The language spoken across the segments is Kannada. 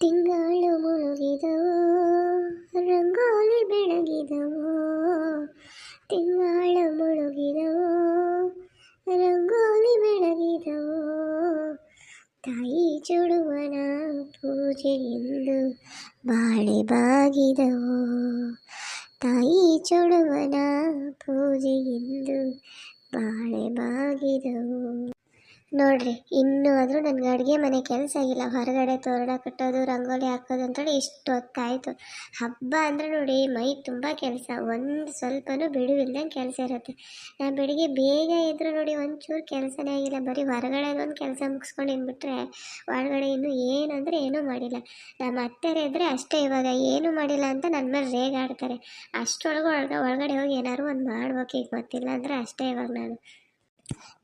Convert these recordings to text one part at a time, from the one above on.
ತಿಂಗಳು ಮುಳುಗಿದವೋ, ರಂಗೋಲಿ ಬೆಳಗಿದವೋ. ತಿಂಗಳು ಮುಳುಗಿದವೋ, ರಂಗೋಲಿ ಬೆಳಗಿದವೋ. ತಾಯಿ ಚುಡುವನ ಪೂಜೆಯೆಂದು ಬಾಳೆ ಬಾಗಿದವೋ. ತಾಯಿ ಚುಡುವನ ಪೂಜೆಯೆಂದು ಬಾಳೆ ಬಾಗಿದವು. ನೋಡ್ರಿ ಇನ್ನು ಆದರೂ ನನಗೆ ಅಡುಗೆ ಮನೆ ಕೆಲಸ ಆಗಿಲ್ಲ. ಹೊರಗಡೆ ತೋರಣ, ಕಟ್ಟೋದು, ರಂಗೋಲಿ ಹಾಕೋದು ಅಂತೇಳಿ ಇಷ್ಟು ಹೊತ್ತಾಯಿತು. ಹಬ್ಬ ಅಂದರೆ ನೋಡಿ, ಮೈ ತುಂಬ ಕೆಲಸ. ಒಂದು ಸ್ವಲ್ಪನೂ ಬಿಡುವಿಲ್ದಂಗೆ ಕೆಲಸ ಇರುತ್ತೆ. ನಾ ಬೆಳಿಗ್ಗೆ ಬೇಗ ಇದ್ದರೂ ನೋಡಿ ಒಂಚೂರು ಕೆಲಸನೇ ಆಗಿಲ್ಲ. ಬರೀ ಹೊರಗಡೆ ಒಂದು ಕೆಲಸ ಮುಗಿಸ್ಕೊಂಡು ಇನ್ಬಿಟ್ರೆ ಒಳಗಡೆ ಏನು ಅಂದ್ರೆ ಏನೂ ಮಾಡಿಲ್ಲ. ನಮ್ಮ ಅತ್ತೆರೆ ಇದ್ರೆ ಅಷ್ಟೇ ಇವಾಗ ಏನೂ ಮಾಡಿಲ್ಲ ಅಂತ ನನ್ನ ಮೇಲೆ ರೇಗಾಡ್ತಾರೆ ಅಷ್ಟರೊಳಗೆ ಒಳಗೆ, ಒಳಗಡೆ ಹೋಗಿ ಏನಾದ್ರು ಒಂದು ಮಾಡ್ಬೇಕು ಈಗ ಗೊತ್ತಿಲ್ಲ ಅಂದರೆ ಅಷ್ಟೇ ಇವಾಗ ನಾನು.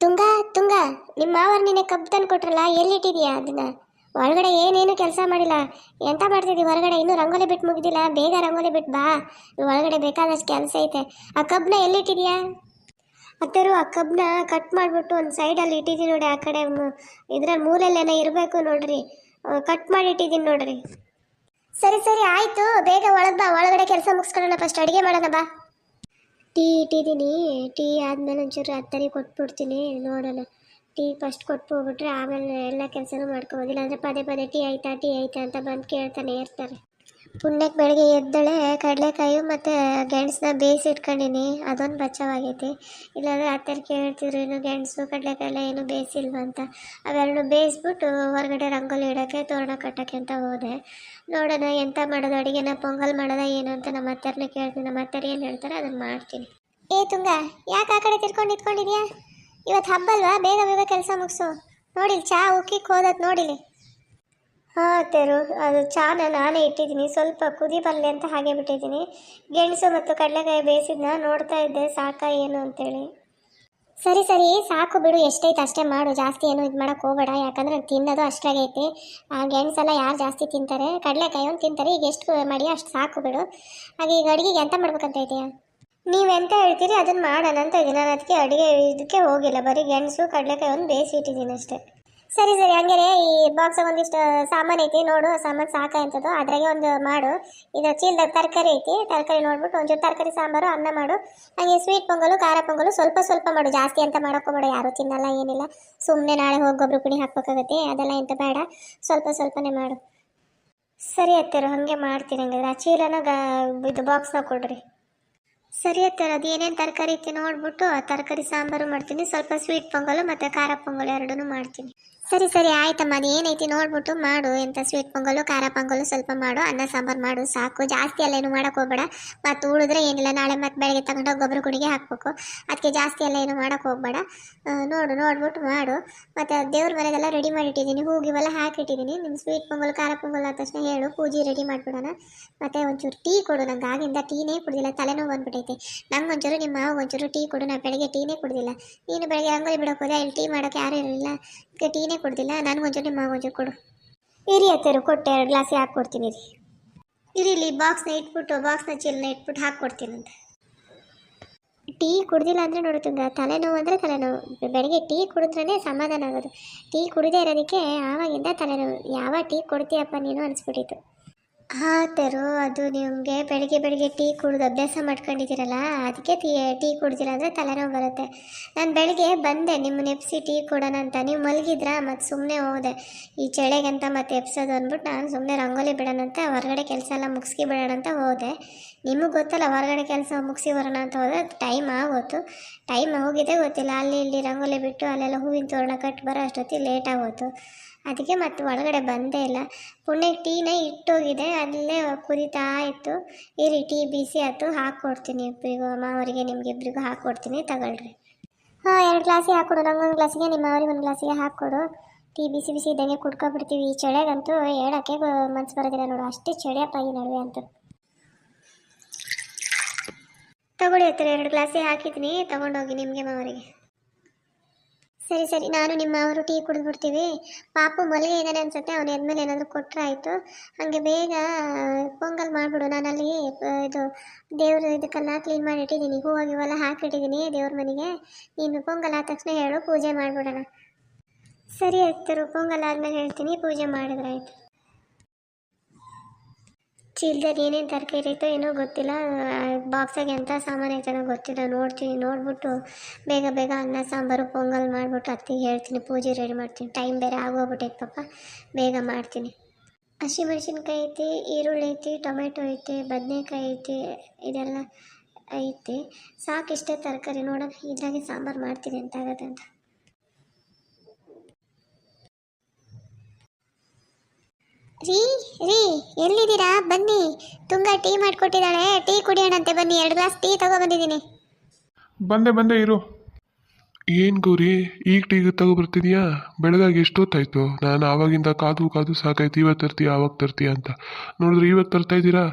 ತುಂಗ ತುಂಗ ನಿಮ್ಮ ಮಾವರು ನಿನ್ನೆ ಕಬ್ಬು ತಂದು ಕೊಟ್ರಲ್ಲ ಎಲ್ಲಿಟ್ಟಿದ್ಯಾ ಅದನ್ನ? ಒಳಗಡೆ ಏನೇನು ಕೆಲಸ ಮಾಡಿಲ್ಲ. ಎಂತ ಮಾಡ್ತಿದ್ದೀವಿ ಹೊರಗಡೆ ಇನ್ನೂ ರಂಗೋಲಿ ಬಿಟ್ಟು ಮುಗಿದಿಲ್ಲ. ಬೇಗ ರಂಗೋಲಿ ಬಿಟ್ಟು ಬಾ. ಒಳಗಡೆ ಬೇಕಾದಷ್ಟು ಕೆಲಸ ಐತೆ. ಆ ಕಬ್ಬನ್ನ ಎಲ್ಲಿಟ್ಟಿದ್ಯಾ ಅತ್ತರು ಆ ಕಬ್ಬನ್ನ ಕಟ್ ಮಾಡಿಬಿಟ್ಟು ಒಂದು ಸೈಡಲ್ಲಿ ಇಟ್ಟಿದ್ದೀನಿ ನೋಡಿ ಆ ಕಡೆ ಇದ್ರಲ್ಲಿ ಮೂಲೆಲ್ಲೇನೋ ಇರಬೇಕು ನೋಡ್ರಿ. ಕಟ್ ಮಾಡಿ ಇಟ್ಟಿದ್ದೀನಿ ನೋಡ್ರಿ. ಸರಿ ಸರಿ ಆಯಿತು. ಬೇಗ ಒಳಗೆ ಬಾ. ಒಳಗಡೆ ಕೆಲಸ ಮುಗಿಸ್ಕೊಳ್ಳೋಣ ಫಸ್ಟ್ ಅಡುಗೆ ಮಾಡೋಣ ಬಾ. ಟೀ ಇಟ್ಟಿದ್ದೀನಿ. ಟೀ ಆದಮೇಲೆ ಒಂಚೂರು ಹತ್ತರಿ ಕೊಟ್ಬಿಡ್ತೀನಿ ನೋಡೋಣ. ಟೀ ಫಸ್ಟ್ ಕೊಟ್ಟು ಹೋಗ್ಬಿಟ್ರೆ ಆಮೇಲೆ ಎಲ್ಲ ಕೆಲಸನೂ ಮಾಡ್ಕೊಬೋದು ಅಂದರೆ ಪದೇ ಪದೇ ಟೀ ಆಯ್ತಾ ಟೀ ಆಯ್ತಾ ಅಂತ ಬಂದು ಕೇಳ್ತಾನೆ ಇರ್ತಾರೆ. ಪುಣ್ಯಕ್ಕೆ ಬೆಳಗ್ಗೆ ಎದ್ದಳೆ ಕಡಲೆಕಾಯಿ ಮತ್ತು ಗೆಣಸನ್ನ ಬೇಯಿಸಿ ಇಟ್ಕೊಂಡಿನಿ. ಅದೊಂದು ಬಚಾವಾಗೈತಿ. ಇಲ್ಲಾಂದರೆ ಅತ್ತೆರು ಕೇಳ್ತಿದ್ರು, ಇನ್ನು ಗೆಣಸು ಕಡಲೆಕಾಯಿ ಏನು ಬೇಯಿಸಿಲ್ವ ಅಂತ. ಅವೆರಡು ಬೇಯಿಸ್ಬಿಟ್ಟು ಹೊರಗಡೆ ರಂಗೋಲಿ ಇಡೋಕ್ಕೆ, ತೋರಣ ಕಟ್ಟೋಕ್ಕೆ ಅಂತ ಹೋದೆ. ನೋಡೋಣ ಎಂತ ಮಾಡೋದು, ಅಡುಗೆನ ಪೊಂಗಲ್ ಮಾಡೋದ ಏನು ಅಂತ ನಮ್ಮ ಅತ್ತರ್ನ ಕೇಳ್ತೀನಿ. ನಮ್ಮ ಅತ್ತರ್ ಏನು ಹೇಳ್ತಾರೆ ಅದನ್ನು ಮಾಡ್ತೀನಿ. ಏ ತುಂಗ, ಯಾಕೆ ಆ ಕಡೆ ತಿರ್ಕೊಂಡು ನಿಂತ್ಕೊಂಡಿದ್ಯಾ? ಇವತ್ತು ಹಬ್ಬಲ್ವಾ? ಬೇಗ ಬೇಗ ಕೆಲಸ ಮುಗಿಸು. ನೋಡಿಲಿ ಚಾ ಉಕ್ಕಿಕ್ಕೆ ಹೋದತ್ ನೋಡಿಲಿ. ಹಾಂ ತೆರು ಅದು ಚಾನ ನಾನೇ ಇಟ್ಟಿದ್ದೀನಿ. ಸ್ವಲ್ಪ ಕುದಿ ಬರಲಿ ಅಂತ ಹಾಗೆ ಬಿಟ್ಟಿದ್ದೀನಿ. ಗೆಣಸು ಮತ್ತು ಕಡಲೆಕಾಯಿ ಬೇಯಿಸಿದ್ನ ನೋಡ್ತಾ ಇದ್ದೆ. ಸಾಕ ಏನು ಅಂತೇಳಿ. ಸರಿ ಸರಿ. ಸಾಕು ಬಿಡು. ಎಷ್ಟೈತೆ ಅಷ್ಟೇ ಮಾಡು. ಜಾಸ್ತಿ ಏನು ಇದು ಮಾಡೋಕೆ ಹೋಗಬೇಡ. ಯಾಕಂದ್ರೆ ತಿನ್ನೋದು ಅಷ್ಟಾಗೈತಿ ಆ, ಗೆಣಸೆಲ್ಲ ಯಾರು ಜಾಸ್ತಿ ತಿಂತಾರೆ? ಕಡಲೆಕಾಯಿ ಒಂದು ತಿಂತಾರೆ. ಈಗ ಎಷ್ಟು ಮಾಡಿ ಅಷ್ಟು ಸಾಕು ಬಿಡು. ಹಾಗೆ ಈಗ ಅಡುಗೆಗೆ ಎಂತ ಮಾಡ್ಬೇಕಂತ ಇದೆಯಾ ನೀವೆಂತ ಹೇಳ್ತೀರಿ? ಅದನ್ನು ಮಾಡೋಣ ಅಂತ ಇದ್ದೀನಿ. ನಾನು ಅದಕ್ಕೆ ಅಡುಗೆ ಇದಕ್ಕೆ ಹೋಗಿಲ್ಲ. ಬರೀ ಗೆಣಸು, ಕಡಲೆಕಾಯಿ ಒಂದು ಬೇಯಿಸಿ ಇಟ್ಟಿದ್ದೀನಿ ಅಷ್ಟೇ. ಸರಿ ಸರಿ ಹಂಗಾರೆ ಈ ಬಾಕ್ಸ್ ಒಂದಿಷ್ಟು ಸಾಮಾನು ಐತಿ, ನೋಡು ಸಾಮಾನು ಸಾಕಾಯ್ತದು. ಅದ್ರಾಗೆ ಒಂದು ಮಾಡು. ಇದು ಚೀಲದಾಗ ತರಕಾರಿ ಐತಿ, ತರಕಾರಿ ನೋಡ್ಬಿಟ್ಟು ಒಂಚೂರು ತರಕಾರಿ ಸಾಂಬಾರು, ಅನ್ನ ಮಾಡು. ಹಾಗೆ ಸ್ವೀಟ್ ಪೊಂಗಲು, ಖಾರ ಪೊಂಗಲು ಸ್ವಲ್ಪ ಸ್ವಲ್ಪ ಮಾಡು. ಜಾಸ್ತಿ ಅಂತ ಮಾಡೋಕ್ಕೋಬೇಡ ಯಾರು ತಿನ್ನಲ್ಲ, ಏನಿಲ್ಲ. ಸುಮ್ಮನೆ ನಾಳೆ ಹೋಗಿ ಗೊಬ್ಬರ ಪುಡಿ ಹಾಕ್ಬೇಕಾಗತ್ತೆ, ಅದೆಲ್ಲ ಎಂತ ಬೇಡ. ಸ್ವಲ್ಪ ಸ್ವಲ್ಪನೇ ಮಾಡು. ಸರಿ ಅತ್ತರು, ಹಾಗೆ ಮಾಡ್ತೀನಿ ಹಂಗಾದ್ರೆ. ಆ ಚೀಲನ ಗಾ, ಇದು ಬಾಕ್ಸ್ನ ಕೊಡ್ರಿ. ಸರಿ ಅತ್ತರ, ಅದು ಏನೇನು ತರಕಾರಿ ಐತಿ ನೋಡ್ಬಿಟ್ಟು, ಆ ತರಕಾರಿ ಸಾಂಬಾರು ಮಾಡ್ತೀನಿ. ಸ್ವಲ್ಪ ಸ್ವೀಟ್ ಪೊಂಗಲು ಮತ್ತು ಖಾರ ಪೊಂಗಲು ಎರಡೂ ಮಾಡ್ತೀನಿ. ಸರಿ ಸರಿ, ಆಯ್ತಮ್ಮ ಅದು ಏನೈತಿ ನೋಡ್ಬಿಟ್ಟು ಮಾಡು. ಎಂಥ ಸ್ವೀಟ್ ಪೊಂಗಲು, ಖಾರ ಪೊಂಗಲು ಸ್ವಲ್ಪ ಮಾಡು, ಅನ್ನ, ಸಾಂಬಾರು ಮಾಡು, ಸಾಕು. ಜಾಸ್ತಿ ಎಲ್ಲ ಏನು ಮಾಡೋಕೆ ಹೋಗ್ಬೇಡ. ಮತ್ತೆ ಉಳಿದ್ರೆ ಏನಿಲ್ಲ, ನಾಳೆ ಮತ್ತೆ ಬೆಳಗ್ಗೆ ತಗೊಂಡೋಗಿ ಗೊಬ್ಬರ ಕುಡಿಗೆ ಹಾಕಬೇಕು. ಅದಕ್ಕೆ ಜಾಸ್ತಿ ಎಲ್ಲ ಏನು ಮಾಡೋಕೆ ಹೋಗ್ಬೇಡ. ನೋಡು, ನೋಡ್ಬಿಟ್ಟು ಮಾಡು. ಮತ್ತೆ ದೇವ್ರ ಮನೆಗೆಲ್ಲ ರೆಡಿ ಮಾಡಿಟ್ಟಿದ್ದೀನಿ. ಹೂಗಿವೆಲ್ಲ ಹಾಕಿಟ್ಟಿದ್ದೀನಿ. ನಿಮ್ಮ ಸ್ವೀಟ್ ಪೊಂಗಲ್, ಖಾರ ಪೊಂಗಲ್ ಆದ ತಕ್ಷಣ ಹೇಳು. ಪೂಜೆ ರೆಡಿ ಮಾಡಿಬಿಡೋಣ. ಮತ್ತೆ ಒಂಚೂರು ಟೀ ಕೊಡು ನಂಗೆ. ಆಗಿಂದ ಟೀನೇ ಕುಡಿದಿಲ್ಲ. ತಲೆನೋವು ಬಂದ್ಬಿಟ್ಟೈತೆ ನಂಗೆ ಒಂಚೂರು, ನಿಮ್ಮ ಮಾವ ಒಂಚೂರು ಟೀ ಕೊಡು. ನಾನು ಬೆಳಗ್ಗೆ ಟೀನೇ ಕುಡ್ದಿಲ್ಲ. ನೀನು ಬೆಳಗ್ಗೆ ಅಂಗಡಿ ಬಿಡೋಕೆ ಹೋದೆ. ಇಲ್ಲಿ ಟೀ ಮಾಡೋಕೆ ಯಾರೂ ಇರಲಿಲ್ಲ. ಟೀನೇ ಕುಡ್ದಿಲ್ಲ ನನಗೊಂಚೂರು ನಿಮ್ಮ ಒಂಚೂರು ಕೊಡು. ಇರಿ ಅತ್ತರು, ಕೊಟ್ಟೆ, ಎರಡು ಗ್ಲಾಸ್ ಹಾಕ್ಕೊಡ್ತೀನಿ ರೀ ಇರಿ. ಇಲ್ಲಿ ಬಾಕ್ಸ್ನ ಇಟ್ಬಿಟ್ಟು ಬಾಕ್ಸ್ನ ಚೀಲನ ಇಟ್ಬಿಟ್ಟು ಹಾಕ್ಕೊಡ್ತೀನಂತ ಟೀ ಕುಡ್ದಿಲ್ಲ ಅಂದರೆ ನೋಡುತ್ತಂಗ ತಲೆನೋವು ಅಂದರೆ ತಲೆನೋವು. ಬೆಳಗ್ಗೆ ಟೀ ಕುಡಿದ್ರೇ ಸಮಾಧಾನ ಆಗೋದು. ಟೀ ಕುಡಿದೇ ಇರೋದಕ್ಕೆ ಆವಾಗಿಂದ ತಲೆನೋವು. ಯಾವ ಟೀ ಕೊಡ್ತೀಯಪ್ಪ ನೀನು ಅನಿಸ್ಬಿಟ್ಟಿತ್ತು. ಹಾಂ ತೆರು, ಅದು ನಿಮಗೆ ಬೆಳಿಗ್ಗೆ ಬೆಳಿಗ್ಗೆ ಟೀ ಕುಡಿದು ಅಭ್ಯಾಸ ಮಾಡ್ಕೊಂಡಿದ್ದೀರಲ್ಲ, ಅದಕ್ಕೆ ಟೀ ಟೀ ಕುಡ್ದಿಲ್ಲ ಅಂದರೆ ತಲೆನೋವು ಬರುತ್ತೆ. ನಾನು ಬೆಳಿಗ್ಗೆ ಬಂದೆ ನಿಮ್ಮ ನೆಪ್ಸಿ ಟೀ ಕೊಡೋಣ ಅಂತ. ನೀವು ಮಲಗಿದ್ರಾ? ಮತ್ತು ಸುಮ್ಮನೆ ಹೋದೆ. ಈ ಚಳಿಗಂತ ಮತ್ತೆ ಎಪ್ಸೋದು ಅಂದ್ಬಿಟ್ಟು ನಾನು ಸುಮ್ಮನೆ ರಂಗೋಲಿ ಬಿಡೋಣ ಅಂತ, ಹೊರಗಡೆ ಕೆಲಸ ಎಲ್ಲ ಮುಗಿಸ್ಕಿ ಬಿಡೋಣ ಅಂತ ಹೋದೆ. ನಿಮಗೆ ಗೊತ್ತಲ್ಲ, ಹೊರಗಡೆ ಕೆಲಸ ಮುಗಿಸಿ ಬರೋಣ ಅಂತ ಹೋದ್ರೆ ಟೈಮ್ ಆಗೋತು. ಟೈಮ್ ಹೋಗಿದೆ ಗೊತ್ತಿಲ್ಲ. ಅಲ್ಲಿ ಇಲ್ಲಿ ರಂಗೋಲಿ ಬಿಟ್ಟು ಅಲ್ಲೆಲ್ಲ ಹೂವಿನ ತೋರಣ ಕಟ್ಟಿ ಬರೋ ಅಷ್ಟೊತ್ತಿಗೆ ಲೇಟ್ ಆಗೋತು. ಅದಕ್ಕೆ ಮತ್ತೆ ಒಳಗಡೆ ಬಂದೇ ಇಲ್ಲ. ಪುಣ್ಯಕ್ಕೆ ಟೀನ ಇಟ್ಟೋಗಿದೆ. ಅಲ್ಲೇ ಕುದೀತಾ ಇತ್ತು. ಇರಿ ಟೀ ಬಿಸಿ ಆಯಿತು. ಹಾಕ್ಕೊಡ್ತೀನಿ ಇಬ್ಬರಿಗೂ ಮಾವರಿಗೆ ನಿಮ್ಗೆ ಇಬ್ಬರಿಗೂ ಹಾಕ್ಕೊಡ್ತೀನಿ ತಗೊಳ್ರಿ. ಹಾಂ, ಎರಡು ಗ್ಲಾಸಿಗೆ ಹಾಕ್ಕೊಡು ನಂಗೊಂದು ಗ್ಲಾಸಿಗೆ, ನಿಮ್ಮ ಅವ್ರಿಗೆ ಒಂದು ಗ್ಲಾಸಿಗೆ ಹಾಕ್ಕೊಡು ಟೀ ಬಿಸಿ ಬಿಸಿ ಇದ್ದಂಗೆ ಕುಡ್ಕೊಬಿಡ್ತೀವಿ. ಈ ಚಳಿಗಂತೂ ಹೇಳೋಕ್ಕೆ ಮನ್ಸು ಬರೋದಿಲ್ಲ ನೋಡು. ಅಷ್ಟೇ ಚಳಿಯಪ್ಪ ಈ ನಡುವೆ ಅಂತ. ತಗೊಳ್ಳಿ ಹತ್ತಿರ ಎರಡು ಗ್ಲಾಸೇ ಹಾಕಿದ್ದೀನಿ. ತೊಗೊಂಡೋಗಿ ನಿಮಗೆ ಮಾವರಿಗೆ ಸರಿ ಸರಿ, ನಾನು ನಿಮ್ಮ ಅವರು ಟೀ ಕುಡಿದ್ಬಿಡ್ತೀವಿ. ಪಾಪು ಮಲಗೆ ಇದ್ದಾನೆ ಅನ್ಸುತ್ತೆ, ಅವನು ಎದ್ಮೇಲೆ ಏನಾದರೂ ಕೊಟ್ಟರೆ ಆಯಿತು. ಹಾಗೆ ಬೇಗ, ಪೊಂಗಲ್ ಮಾಡಿಬಿಡು, ನಾನಲ್ಲಿ ಅಲ್ಲಿ ಇದು, ದೇವ್ರ ಇದಕ್ಕೆಲ್ಲ ಕ್ಲೀನ್ ಮಾಡಿ ಇಟ್ಟಿದ್ದೀನಿ. ಹೂವು ಇವೆಲ್ಲ ಹಾಕಿಟ್ಟಿದ್ದೀನಿ ದೇವ್ರ ಮನೆಗೆ. ನೀನು ಪೊಂಗಲ್ ಆದ ತಕ್ಷಣ ಹೇಳು, ಪೂಜೆ ಮಾಡಿಬಿಡೋಣ. ಸರಿ, ಆಯ್ತು ಪೊಂಗಲ್ ಆದಮೇಲೆ ಹೇಳ್ತೀನಿ, ಪೂಜೆ ಮಾಡಿದ್ರೆ ಆಯಿತು. ಚೀಲದಲ್ಲಿ ಏನೇನು ತರಕಾರಿ ಇರುತ್ತೋ ಏನೋ ಗೊತ್ತಿಲ್ಲ. ಬಾಕ್ಸಾಗೆ ಎಂಥ ಸಾಮಾನು ಐತನೋ ಗೊತ್ತಿಲ್ಲ. ನೋಡ್ತೀನಿ, ನೋಡ್ಬಿಟ್ಟು ಬೇಗ ಬೇಗ ಅನ್ನ, ಸಾಂಬಾರು, ಪೊಂಗಲ್ ಮಾಡಿಬಿಟ್ಟು ಅತ್ತಿಗೆ ಹೇಳ್ತೀನಿ, ಪೂಜೆ ರೆಡಿ ಮಾಡ್ತೀನಿ. ಟೈಮ್ ಬೇರೆ ಆಗೋಗ್ಬಿಟ್ಟೈತೆ ಪಾಪ. ಬೇಗ ಮಾಡ್ತೀನಿ. ಹಸಿಮೆಣ್ಸಿನ್ಕಾಯಿ ಐತಿ, ಈರುಳ್ಳಿ ಐತಿ, ಟೊಮೆಟೊ ಐತಿ, ಬದನೆಕಾಯಿ ಐತಿ, ಇದೆಲ್ಲ ಐತಿ. ಸಾಕಿಷ್ಟೇ ತರಕಾರಿ ನೋಡೋಣ ಇದ್ರಾಗೆ ಸಾಂಬಾರು ಮಾಡ್ತೀನಿ ಅಂತ. ರೀ ರೀ ಎಲ್ಲಿದ್ದೀರಾ? ಬನ್ನಿ. ತುಂಗ ಟೀ ಮಾಡಿಕೊಟ್ಟಿದ್ದಾಳೆ. ಟೀ ಕುಡಿಯೋಣಂತೆ. ಬನ್ನಿ ಎರಡು ಗ್ಲಾಸ್ ಟೀ ತಗೊಬಂದಿದ್ದೀನಿ. ಬಂದೆ ಬಂದೆ ಇರು. ಏನು ಗೌರಿ ಈಗ ಟೀಗೆ ತಗೊಬರ್ತಿದ್ಯಾ? ಬೆಳಗಾಗಿ ಎಷ್ಟೊತ್ತಾಯ್ತು? ನಾನು ಆವಾಗಿಂದ ಕಾದು ಕಾದು ಸಾಕಾಯ್ತು. ಇವತ್ತು ತರ್ತೀಯ ಆವಾಗ ತರ್ತೀಯ ಅಂತ. ನೋಡಿದ್ರೆ ಇವತ್ತು ತರ್ತಾ ಇದ್ದೀರಾ?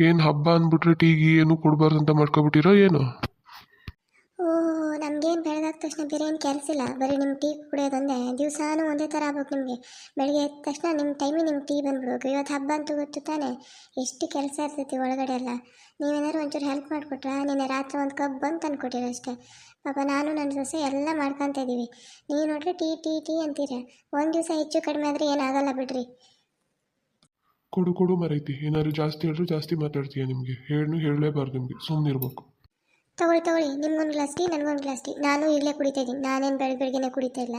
ಏನು ಹಬ್ಬ ಅಂದ್ಬಿಟ್ರೆ ಟೀಗೆ ಏನು ಕೊಡಬಾರ್ದು ಅಂತ ಮಾಡ್ಕೊಬಿಟ್ಟಿರೋ ಏನು? ಓ ನಮಗೇನು ಬೆಳಗಾದ ತಕ್ಷಣ ಬೇರೆ ಏನು ಕೆಲಸ ಇಲ್ಲ ಬರೀ ನಿಮ್ಮ ಟೀ ಕುಡಿಯೋದಂದೆ ದಿವಸಾನು ಒಂದೇ ಥರ ಆಗ್ಬೇಕು ನಿಮಗೆ. ಬೆಳಗ್ಗೆ ಎದ್ದ ತಕ್ಷಣ ನಿಮ್ಮ ಟೈಮಿಗೆ ನಿಮ್ಮ ಟೀ ಬಂದ್ಬಿಡ್ಬೇಕು ಇವತ್ತು ಹಬ್ಬ ಅಂತೂ ಗೊತ್ತು ತಾನೇ. ಎಷ್ಟು ಕೆಲಸ ಇರ್ತೈತಿ ಒಳಗಡೆ ಎಲ್ಲ. ನೀವೇನಾದ್ರು ಒಂಚೂರು ಹೆಲ್ಪ್ ಮಾಡಿಕೊಟ್ರಾ? ನಿನ್ನೆ ರಾತ್ರಿ ಒಂದು ಕಪ್ ಬಂದು ತಂದ್ಕೊಟ್ಟಿರ ಅಷ್ಟೇ. ಪಾಪ ನಾನು ನನ್ನ ಸೊಸೆ ಎಲ್ಲ ಮಾಡ್ಕೊತ ಇದ್ದೀವಿ ನೀವು ನೋಡ್ರಿ ಟೀ ಟೀ ಟೀ ಅಂತೀರ. ಒಂದು ದಿವಸ ಹೆಚ್ಚು ಕಡಿಮೆ ಆದರೆ ಏನಾಗಲ್ಲ ಬಿಡ್ರಿ. ಕೊಡು ಕೊಡು ಮರೈತಿ. ಏನಾದ್ರು ಜಾಸ್ತಿ ಹೇಳಿದ್ರು ಜಾಸ್ತಿ ಮಾತಾಡ್ತೀಯ ನಿಮಗೆ. ಹೇಳು ಹೇಳಲೇಬಾರ್ದು ನಿಮಗೆ. ಸುಮ್ಮನೆ ಇರಬೇಕು ತಗೊಳ್ಳಿ ತಗೊಳ್ಳಿ. ನಿಮ್ಗೊಂದು ಗ್ಲಾಸ್ ಟೀ ನನಗೊಂದು ಗ್ಲಾಸ್ ಟೀ ನಾನು ಇಲ್ಲೇ ಕುಡಿತಾ ಇದ್ದೀನಿ. ನಾನೇನು ಬೆಳಗ್ಗೆ ಬೆಳಗ್ಗೆನೇ ಕುಡಿತಾ ಇಲ್ಲ.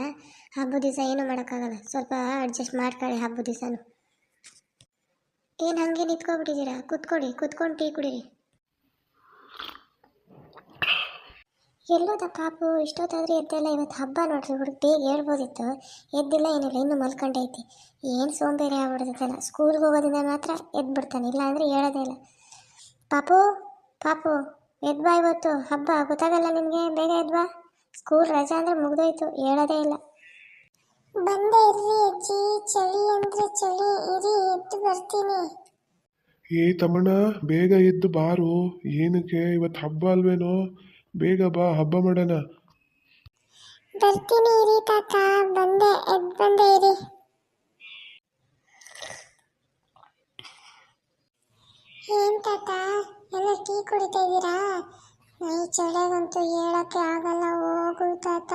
ಹಬ್ಬದ ದಿವಸ ಏನೂ ಮಾಡೋಕ್ಕಾಗಲ್ಲ. ಸ್ವಲ್ಪ ಅಡ್ಜಸ್ಟ್ ಮಾಡ್ಕೊಳ್ಳಿ ಹಬ್ಬದ ದಿವಸನೂ. ಏನು ಹಾಗೆ ನಿಂತ್ಕೊಬಿಟ್ಟಿದ್ದೀರಾ? ಕುತ್ಕೊಳ್ಳಿ ಕುತ್ಕೊಂಡು ಟೀ ಕುಡೀರಿ. ಎಲ್ಲೋದ ಪಾಪು? ಇಷ್ಟೊತ್ತಾದ್ರೆ ಎದ್ದೆಲ್ಲ ಇವತ್ತು ಹಬ್ಬ ನೋಡ್ರಿ ಹುಡುಗ. ಬೇಗ ಹೇಳ್ಬೋದಿತ್ತು ಎದ್ದಿಲ್ಲ ಏನಿಲ್ಲ. ಇನ್ನೂ ಮಲ್ಕೊಂಡೈತಿ ಏನು ಸೋಂಬೇರಿ ಆಗ್ಬಿಡ್ತೈತಲ್ಲ ಸ್ಕೂಲ್ಗೆ ಹೋಗೋದಿಂದ ಮಾತ್ರ ಎದ್ಬಿಡ್ತಾನೆ. ಇಲ್ಲ ಅಂದರೆ ಹೇಳೋದೇ ಇಲ್ಲ. ಪಾಪು ಪಾಪು. ಎದ್ಬಾ ಇವತ್ತು? ಹಬ್ಬ ಗೊತ್ತಾಗಲ್ಲ ನಿನಗೆ ಬೇಗ ಎದ್ಬಾ ಸ್ಕೂಲ್ ರಜಾ ಅಂದರೆ ಮುಗ್ದೋಯ್ತು ಹೇಳೋದೇ ಇಲ್ಲ. ಬಂದೆ ಇರ್ರಿ ಅಜ್ಜಿ. ಚಳಿ ಅಂದ್ರೆ ಚಳಿ. ಇರಿ ಎದ್ದು ಬರ್ತೀನಿ. ಏ ತಮ್ಮಣ್ಣ ಬೇಗ ಎದ್ದು ಬಾರು. ಏನಕ್ಕೆ? ಇವತ್ತು ಹಬ್ಬ ಅಲ್ವೇನೋ? ಬೇಗ ಬಾ ಹಬ್ಬ ಮಾಡೋಣ. ಬರ್ತೀನಿ ಇರಿ ತಾತ. ಬಂದೆ ಎದ್ದು ಬಂದೆ ಇರಿ. ಏನ್ ತಾತ? ಕುಡಿತಾ ಇದ್ದೀರಾ ಈ ಚಳಿಗಂತೂ ಹೇಳಕ್ಕೆ ಆಗಲ್ಲ. ಹೋಗು ತಾತ.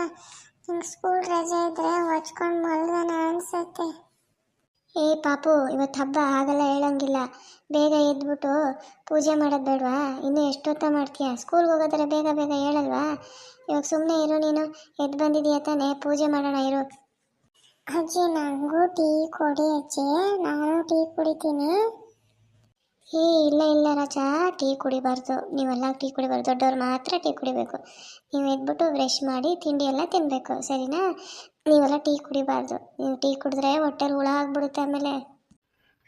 ನಿಂಗೆ ಸ್ಕೂಲ್ ರಜೆ ಇದ್ರೆ ಹೊಚ್ಕೊಂಡು ಮಲ್ಗೋಣ ಅನ್ಸತ್ತೆ. ಏ ಪಾಪು ಇವತ್ತು ಹಬ್ಬ ಆಗಲ್ಲ ಹೇಳಂಗಿಲ್ಲ. ಬೇಗ ಎದ್ಬಿಟ್ಟು ಪೂಜೆ ಮಾಡೋದು ಬೇಡವಾ? ಇನ್ನೂ ಎಷ್ಟೊತ್ತ ಮಾಡ್ತೀಯ? ಸ್ಕೂಲ್ಗೆ ಹೋಗೋದ್ರೆ ಬೇಗ ಬೇಗ ಹೇಳಲ್ವಾ? ಇವಾಗ ಸುಮ್ಮನೆ ಇರು ನೀನು. ಎದ್ದು ಬಂದಿದೀಯ ತಾನೇ. ಪೂಜೆ ಮಾಡೋಣ ಇರು. ಅಜ್ಜಿ ನನಗೂ ಟೀ ಕೊಡಿ ಅಜ್ಜಿ. ನಾನು ಟೀ ಕುಡಿತೀನಿ. ಏ ಇಲ್ಲ ಇಲ್ಲ ರಾಜಾ ಟೀ ಕುಡಿಬಾರ್ದು. ನೀವೆಲ್ಲ ಟೀ ಕುಡಿಬಾರ್ದು. ದೊಡ್ಡವ್ರು ಮಾತ್ರ ಟೀ ಕುಡಿಬೇಕು. ನೀವು ಎದ್ಬಿಟ್ಟು ಬ್ರಷ್ ಮಾಡಿ ತಿಂಡಿ ಎಲ್ಲ ತಿನ್ನಬೇಕು ಸರಿನಾ? ನೀವೆಲ್ಲ ಟೀ ಕುಡಿಬಾರ್ದು. ನೀವು ಟೀ ಕುಡಿದ್ರೆ ಹೊಟ್ಟೆ ಹುಳ ಆಗ್ಬಿಡುತ್ತೆ ಆಮೇಲೆ.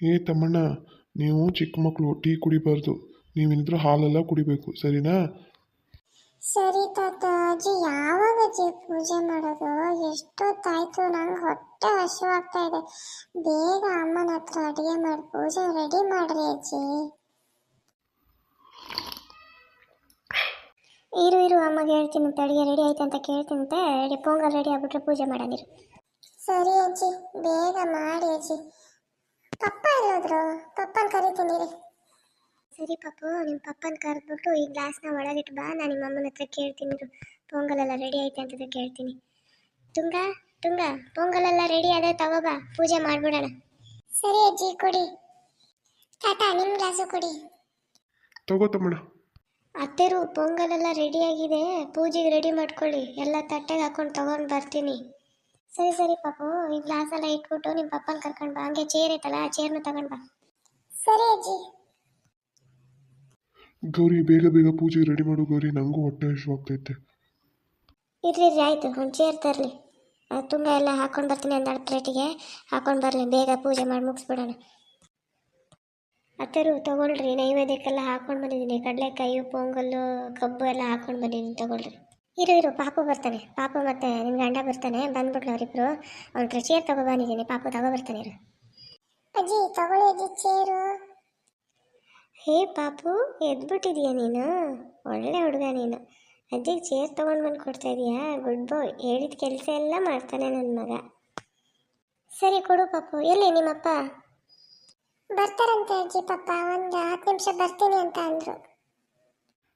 ಏ ತಮ್ಮಣ್ಣ ನೀವು ಚಿಕ್ಕ ಮಕ್ಕಳು ಟೀ ಕುಡಿಬಾರ್ದು. ನೀವೇನಿದ್ರು ಹಾಲೆಲ್ಲ ಕುಡಿಬೇಕು ಸರಿನಾ? ಸರಿ ತಾತ ಅಜ್ಜಿ ಯಾವಾಗ ಅಜ್ಜಿ ಪೂಜೆ ಮಾಡೋದು? ಎಷ್ಟೊತ್ತಾಯ್ತು ನಂಗೆ ಹೊಟ್ಟೆ ಹಸಿವಾಗ್ತಾ ಇದೆ. ಬೇಗ ಅಮ್ಮನ ಹತ್ರ ಅಡುಗೆ ಮಾಡಿ, ಪೂಜೆ ರೆಡಿ ಮಾಡ್ರಿ ಅಜ್ಜಿ. ಇರು ಇರು, ಅಮ್ಮಗೆ ಹೇಳ್ತೀನಿ ಅಡುಗೆ ರೆಡಿ ಆಯ್ತು ಅಂತ ಕೇಳ್ತೀನಂತೆ ರೆಡಿ ಪೊಂಗಲ್ ರೆಡಿ ಆಗ್ಬಿಟ್ರೆ ಪೂಜೆ ಮಾಡಂಗಿರು ಸರಿ ಅಜ್ಜಿ, ಬೇಗ ಮಾಡಿ ಅಜ್ಜಿ. ಪಪ್ಪ ಎಲ್ಲೋದ್ರು? ಪಪ್ಪನ ಕರಿತೀನಿ ರೀ ಸರಿ ಪಾಪು ನಿಮ್ಮ ಪಪ್ಪನ ಕರೆದ್ಬಿಟ್ಟು ಈ ಗ್ಲಾಸ್ನ ಒಳಗಿಟ್ಟು ಬಾ ನಾನು ನಿಮ್ಮ ಅಮ್ಮನ ಹತ್ರ ಕೇಳ್ತೀನಿ. ಪೊಂಗಲೆಲ್ಲ ರೆಡಿ ಆಯ್ತು ಅಂತ ಕೇಳ್ತೀನಿ. ತುಂಗ? ತುಂಗ ಪೊಂಗಲೆಲ್ಲ ರೆಡಿ ಆದ್ರೆ ತಗೋಬಾ ಪೂಜೆ ಮಾಡ್ಬಿಡೋಣ. ಸರಿ ಅಜ್ಜಿ ಕೊಡಿ. ತಾತ ನಿಮ್ ಗ್ಲಾಸು ಕೊಡಿ. ತಗೋ ತಮ್ಮಣ್ಣ. ಅತ್ತೆರು ಪೊಂಗಲೆಲ್ಲ ರೆಡಿ ಆಗಿದೆ ಪೂಜೆಗೆ ರೆಡಿ ಮಾಡ್ಕೊಳ್ಳಿ. ಎಲ್ಲ ತಟ್ಟೆಗೆ ಹಾಕೊಂಡು ತಗೊಂಡು ಬರ್ತೀನಿ. ಸರಿ ಸರಿ ಪಾಪು ಈ ಗ್ಲಾಸ್ ಎಲ್ಲ ಇಟ್ಬಿಟ್ಟು ನಿಮ್ಮ ಪಪ್ಪನ ಕರ್ಕೊಂಡು ಬಾ. ಹಂಗೆ ಚೇರ್ ಐತಲ್ಲ ಆ ಚೇರ್ನ ತಗೊಂಡು ಬಾ. ಸರಿ ಅಜ್ಜಿ. ಗೌರಿ ಬೇಗ ಬೇಗ ಪೂಜೆ ರೆಡಿ ಮಾಡು ಗೌರಿ. ನಂಗೂ ಹೊಟ್ಟೆ ಹಸಿವಾಗ್ತೈತೆ ಇರ್ಲಿ ಆಯಿತು. ಒಂದು ಚೇರ್ ತರಲಿ. ತುಂಗ ಎಲ್ಲ ಹಾಕೊಂಡು ಬರ್ತೀನಿ ಒಂದೆರಡು ಪ್ಲೇಟಿಗೆ. ಹಾಕೊಂಡು ಬರಲಿ ಬೇಗ ಪೂಜೆ ಮಾಡಿ ಮುಗಿಸ್ಬಿಡೋಣ. ಅತ್ತರು ತೊಗೊಳ್ರಿ ನೈವೇದ್ಯಕ್ಕೆಲ್ಲ ಹಾಕೊಂಡು ಬಂದಿದ್ದೀನಿ. ಕಡಲೆಕಾಯಿ ಪೊಂಗಲ್ಲು ಕಬ್ಬು ಎಲ್ಲ ಹಾಕೊಂಡು ಬಂದಿದ್ದೀನಿ ತೊಗೊಳ್ರಿ. ಇರು ಇರು ಪಾಪು ಬರ್ತಾನೆ. ಪಾಪು ಮತ್ತೆ ನಿಮ್ಮ ಗಂಡ ಬರ್ತಾನೆ. ಬಂದ್ಬಿಟ್ಲು ಅವರಿಬ್ರು. ಅವ್ನು ಚೇರ್ ತಗೋ ಬಂದಿದ್ದೀನಿ. ಪಾಪು ತಗೋ ಬರ್ತಾನೆ ಇರು. ಅಜ್ಜಿ ತಗೊಳ್ಳಿ ಅಜ್ಜಿ ಚೇರು. ಹೇ ಪಾಪು ಎದ್ಬಿಟ್ಟಿದೀಯ ನೀನು? ಒಳ್ಳೆ ಹುಡುಗ ನೀನು. ಅಜ್ಜಿಗೆ ಚೇರ್ ತೊಗೊಂಡು ಬಂದು ಕೊಡ್ತಾ ಇದೀಯಾ? Good bye. ಹೇಳಿದ ಕೆಲಸ ಎಲ್ಲ ಮಾಡ್ತಾನೆ ನನ್ನ ಮಗ. ಸರಿ ಕೊಡು ಪಾಪು. ಎಲ್ಲಿ ನಿಮ್ಮಪ್ಪ? ಬರ್ತಾರಂತೆ ಅಜ್ಜಿ ಪಪ್ಪ ಒಂದು ಹತ್ತು ನಿಮಿಷ ಬರ್ತೀನಿ ಅಂತ ಅಂದರು.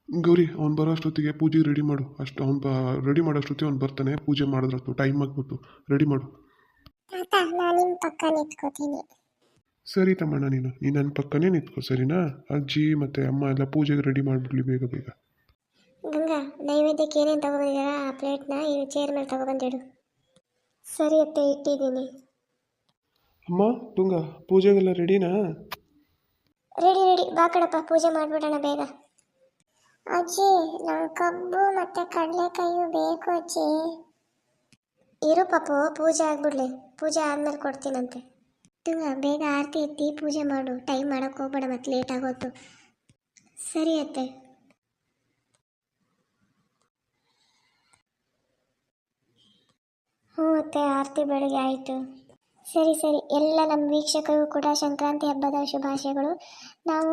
ಗೌರಿ ಅವ್ನು ಬರೋ ಅಷ್ಟೊತ್ತಿಗೆ ಪೂಜೆಗೆ ರೆಡಿ ಮಾಡು. ಅಷ್ಟು ಅವ್ನು ಬ ರೆಡಿ ಮಾಡೋ ಅಷ್ಟೊತ್ತಿಗೆ ಅವ್ನು ಬರ್ತಾನೆ. ಪೂಜೆ ಮಾಡಿದ್ರತ್ತು. ಟೈಮ್ ಆಗಿಬಿಟ್ಟು ರೆಡಿ ಮಾಡು. ತಾತ ನಾನು ನಿಮ್ಮ ಪಕ್ಕ ನಿಂತ್ಕೋತೀನಿ. ಸರಿ ತಮ್ಮಣ್ಣ ನೀನು. ನೀನು ನನ್ನ ಪಕ್ಕನೇ ನಿಂತ್ಕೋ ಸರಿನಾ? ಅಜ್ಜಿ ಮತ್ತು ಅಮ್ಮ ಎಲ್ಲ ಪೂಜೆಗೆ ರೆಡಿ ಮಾಡಿಬಿಡ್ಲಿ ಬೇಗ ಬೇಗ. ಗಂಗಾ ನೈವೇದ್ಯಕ್ಕೆ ಏನೇನು ತಗೋಬಂದಿದ್ದೀರ ಆ ಪ್ಲೇಟ್ನ ಈ ಚೇರ್ ಮೇಲೆ ತಗೋಬಂದಿಡು ಸರಿ ಅತ್ತೆ ಇಟ್ಟಿದ್ದೀನಿ. ಅಮ್ಮ ತುಂಗ ಪೂಜೆಗೆಲ್ಲ ರೆಡಿನಾ ರೆಡಿ ರೆಡಿ ಬಾ ಕಣಪ್ಪ ಪೂಜೆ ಮಾಡಿಬಿಡೋಣ ಬೇಗ. ಅಜ್ಜಿ ನಂಗೆ ಕಬ್ಬು ಮತ್ತು ಕಡಲೆಕಾಯಿ ಬೇಕು ಅಜ್ಜಿ. ಇರು ಪಾಪು ಪೂಜೆ ಆಗ್ಬಿಡ್ಲಿ. ಪೂಜೆ ಆದ್ಮೇಲೆ ಕೊಡ್ತೀನಂತೆ. ತುಂಗ ಬೇಗ ಆರತಿ ಎತ್ತಿ ಪೂಜೆ ಮಾಡು. ಟೈಮ್ ಮಾಡೋಕ್ಕೆ ಹೋಗ್ಬೇಡ ಮತ್ತೆ ಲೇಟ್ ಆಗೋತು. ಸರಿ ಅತ್ತೆ. ಹ್ಞೂ ಅತ್ತೆ ಆರತಿ ಬೆಳಗ್ಗೆ ಆಯಿತು. ಸರಿ ಸರಿ. ಎಲ್ಲ ನಮ್ಮ ವೀಕ್ಷಕರಿಗೂ ಕೂಡ ಸಂಕ್ರಾಂತಿ ಹಬ್ಬದ ಶುಭಾಶಯಗಳು. ನಾವು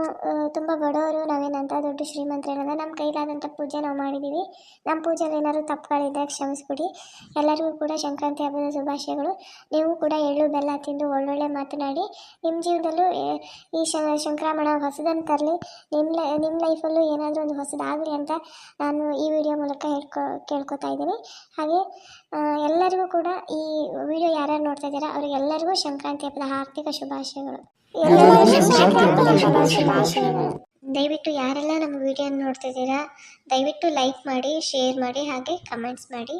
ತುಂಬ ಬಡವರು, ನಾವೇನಂತ ದೊಡ್ಡ ಶ್ರೀಮಂತರೇನಲ್ಲ ನಮ್ಮ ಕೈಲಾದಂಥ ಪೂಜೆ ನಾವು ಮಾಡಿದ್ದೀವಿ. ನಮ್ಮ ಪೂಜೆಯಲ್ಲಿ ಏನಾದರೂ ತಪ್ಪುಗಳಿದ್ದಾಗ ಕ್ಷಮಿಸ್ಬಿಡಿ. ಎಲ್ಲರಿಗೂ ಕೂಡ ಸಂಕ್ರಾಂತಿ ಹಬ್ಬದ ಶುಭಾಶಯಗಳು. ನೀವು ಕೂಡ ಎಳ್ಳು, ಬೆಲ್ಲ ತಿಂದು ಒಳ್ಳೊಳ್ಳೆ ಮಾತನಾಡಿ. ನಿಮ್ಮ ಜೀವನದಲ್ಲೂ ಈ ಸಂಕ್ರಮಣ ಹೊಸದನ್ನು ತರಲಿ. ನಿಮ್ಮ ನಿಮ್ಮ ಲೈಫಲ್ಲೂ ಏನಾದರೂ ಒಂದು ಹೊಸದಾಗಲಿ ಅಂತ ನಾನು ಈ ವಿಡಿಯೋ ಮೂಲಕ ಹೇಳ್ಕೊ, ಕೇಳ್ಕೊತಾ ಇದ್ದೀನಿ. ಹಾಗೆ ಎಲ್ಲರಿಗೂ ಕೂಡ ಈ ವಿಡಿಯೋ ಯಾರ್ಯಾರು ನೋಡ್ತಾ ಇದ್ದೀರಾ, ಅವರಿಗೆಲ್ಲರಿಗೂ ಸಂಕ್ರಾಂತಿ ಹಬ್ಬದ ಹಬ್ಬದ ಶುಭಾಶಯಗಳು. ದಯವಿಟ್ಟು ಯಾರೆಲ್ಲ ನಮ್ಮ ವಿಡಿಯೋ ನೋಡ್ತಿದ್ದೀರಾ ದಯವಿಟ್ಟು ಲೈಕ್ ಮಾಡಿ ಶೇರ್ ಮಾಡಿ ಹಾಗೆ ಕಮೆಂಟ್ಸ್ ಮಾಡಿ.